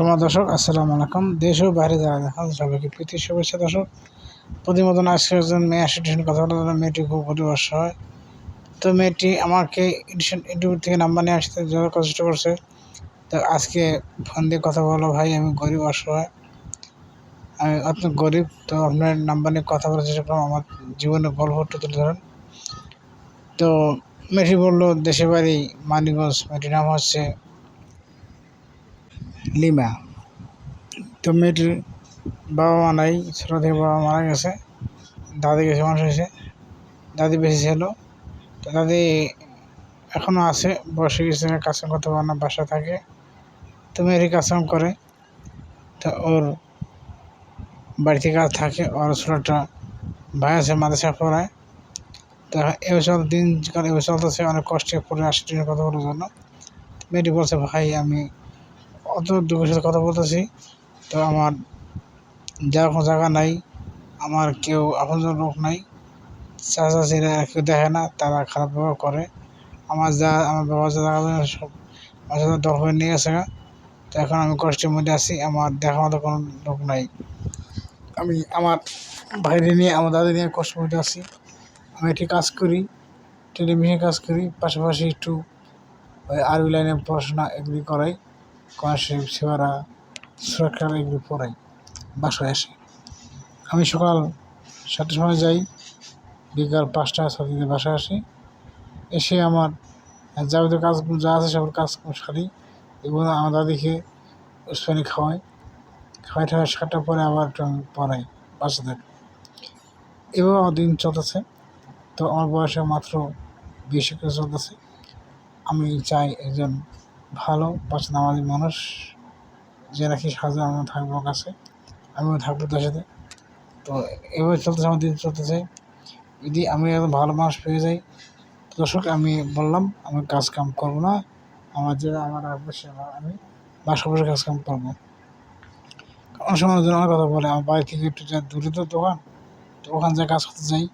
সময় দর্শক, আসসালামু আলাইকুম। দেশ ও বাইরে যারা দেখেন, সবাইকে প্রীতি, শুভেচ্ছা দর্শক। প্রতিমতন আজকে একজন মেয়ে আসে টিউশন কথা জন্য মেয়েটি খুব গরিব হয়। তো মেয়েটি আমাকে ইউটিউব থেকে নাম্বার নিয়ে আসতে যত কষ্ট করছে। তো আজকে ফোন দিয়ে কথা বলো, ভাই, আমি গরিব অসহায়। আমি অত গরিব, তো আপনার নাম্বার নিয়ে কথা বলার চেষ্টা করলাম। আমার জীবনের গল্পটা তুলে ধরেন। তো মেয়েটি বলল দেশে বাড়ি মানিগঞ্জ মেয়েটির নাম হচ্ছে লিমা। তো মেয়েটির বাবা মা নাই থেকে বাবা মারা গেছে। দাদি গেছে, মানুষ হয়েছে। দাদি বেশি ছিল। তো দাদি এখনও আছে বসে গেছে কাজ করতে পারে না বাসা থাকে। তো মেয়েরই কাজকাম করে। তো ওর বাড়িতে কাজ থাকে, ওর ছোটোটা ভাই আছে মাদ্রাসা পড়ায়। তো এবছর দিনকাল এবছর চলতেছে অনেক কষ্টে পড়ে আসছে কথা বলার জন্য। মেয়েটি বলছে, ভাই, আমি অত দুঃখের সাথে কথা বলতেছি। তো আমার যাওয়ার কোনো জায়গা নাই, আমার কেউ আপনজন লোক নাই চাচাচিরা কেউ দেখে না, তারা খারাপ ব্যবহার করে। আমার যা, আমার বাবা যা জায়গা সব দর করে নিয়ে গেছে তো এখন আমি কষ্টের মধ্যে আছি, আমার দেখার মতো কোনো লোক নাই। আমি আমার ভাইরে নিয়ে, আমার দাদি নিয়ে কষ্টের মধ্যে আছি। আমি একটি কাজ করি, টেলিভিশনে কাজ করি, পাশাপাশি একটু আরবি লাইনে পড়াশোনা এগুলি করাই। কনসেপ্ট সেবারা সুরক্ষা এগুলি পড়াই বাসায় আসে। আমি সকাল সাতটার সময় যাই, বিকাল পাঁচটা ছদিনে বাসায় আসি। এসে আমার যাবতীয় কাজ যা আছে সব কাজ সারি এবং আমার দাদিকে ওসমানি খাওয়াই। খাওয়াই ঠাওয়াই সাতটার পরে আবার একটু আমি পড়াই বাচ্চাদের। এভাবে আমার দিন চলতেছে। তো আমার বয়সে মাত্র বিশ চলতেছে। আমি চাই একজন ভালো পাঁচ নামাজি মানুষ। যে নাকি সাজা আমার থাকব কাছে, আমিও থাকব তার সাথে। তো এভাবে চলতেছে, আমার দিন চলতেছে। যদি আমি একদম ভালো মানুষ পেয়ে যাই দর্শক, আমি বললাম, আমি কাজ কাম করব না। আমার যে আমার বসে আমি বাসা বসে কাজ কাম করব। অনেক সময় অনেক কথা বলে, আমার বাড়ি থেকে একটু যা দূরে তো দোকান, তো ওখানে যা কাজ করতে যাই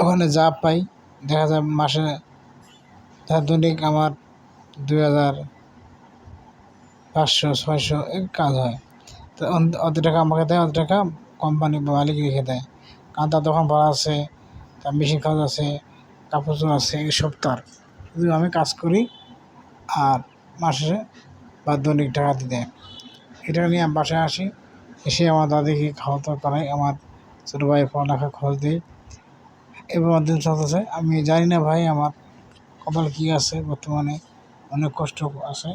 ওখানে যা পাই, দেখা যায় মাসে দৈনিক আমার দুই হাজার পাঁচশো, ছয়শো কাজ হয়। তো অত টাকা আমাকে দেয় অত টাকা কোম্পানি মালিক রেখে দেয়। কারণ তার দোকান ভাড়া আছে তার মেশিন কাজ আছে, কাপড় আছে এইসব তার। শুধু আমি কাজ করি, আর মাসে বা দৈনিক টাকা দিয়ে দেয়। এটা নিয়ে আমি বাসায় আসি, এসে আমার দাদিকে খাওয়া দাওয়া করাই আমার ছোটো ভাই পড়ালেখা খরচ দিই এবং দিন আমি জানি না ভাই আমার কপাল কী আছে বর্তমানে। অনেক কষ্ট আছে,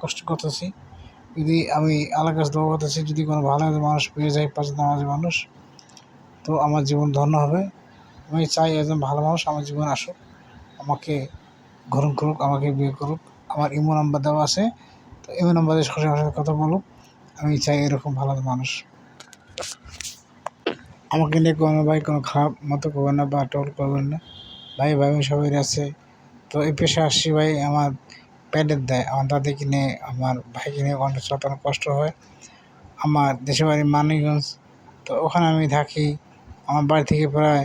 কষ্ট করতেছি। যদি আমি আল্লাহ কাছে দোয়া করতেছি, যদি কোনো ভালো মানুষ পেয়ে যায় পাশে নামাজি মানুষ, তো আমার জীবন ধন্য হবে। আমি চাই একজন ভালো মানুষ আমার জীবন আসুক, আমাকে গ্রহণ করুক, আমাকে বিয়ে করুক। আমার ইমো নাম্বার দেওয়া আছে, তো ইমো নাম্বারে সরাসরি সাথে কথা বলুক। আমি চাই এরকম ভালো মানুষ। আমাকে নিয়ে কোনো ভাই, কোনো খারাপ মতো করবেন না বা টোল করবেন না। ভাই ভাই সবাই আছে। তো এই পেশা আসছি ভাই, আমার প্যাডের দেয়। আমার দাদিকে নিয়ে আমার ভাইকে নিয়ে অনেক চলানো কষ্ট হয়। আমার দেশের বাড়ি মানিগঞ্জ তো ওখানে আমি থাকি। আমার বাড়ি থেকে প্রায়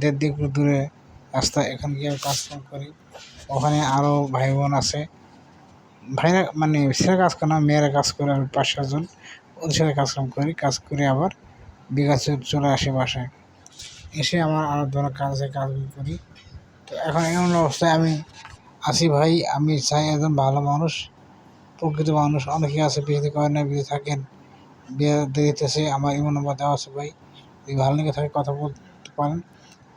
দেড় দিক দূরে রাস্তা, এখানে গিয়ে কাজকাম করি। ওখানে আরও ভাই বোন আছে। ভাইরা মানে ছেলে কাজ করে না, মেয়েরা কাজ করে, আমি পাঁচ সাতজন ওদের সাথে কাজকাম করি, কাজ করে আবার বিঘা চলে আসে বাসায়। এসে আমার আরও ধরনের কাজে কাজ করি। তো এখন এমন অবস্থায় আমি আসি ভাই, আমি চাই একজন ভালো মানুষ, প্রকৃত মানুষ। অনেকে আছে বিয়েতে করেন না, বিয়ে থাকেন, বিয়ে দিতেছে, আমার এমন নম্বর দেওয়া আছে ভাই। যদি ভালো লেগে থাকে কথা বলতে পারেন,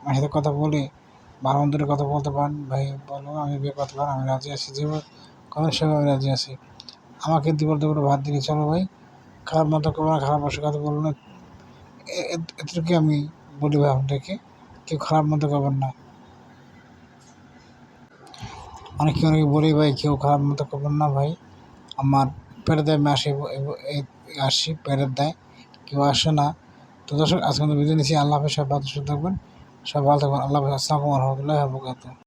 আমার সাথে কথা বলে ভালো মন্দিরে কথা বলতে পারেন। ভাই, বলো, আমি বিয়ে করতে পারেন আমি রাজি আছি যেভাবে করেন সেভাবে আমি রাজি আছি। আমাকে দিবল দিবল ভাত দিকে চলো ভাই। খারাপ মতো করব না, খারাপ বসে কথা বলব না। এতটুকু আমি বলি ভাই আপনাকে, কেউ খারাপ মতো করবেন না। অনেকে অনেকে বলি, ভাই কেউ খারাপ মতো করবেন না ভাই। আমার পেরে দেয় আমি আসি আসি পেরে দেয়। কেউ আসে না। তো দর্শক, আজকে বিদায় নিচ্ছি আল্লাহ হাফিজ সব ভালো থাকবেন। সব ভালো থাকবেন। আল্লাহ হাফিজ। আসসালামু বরকাত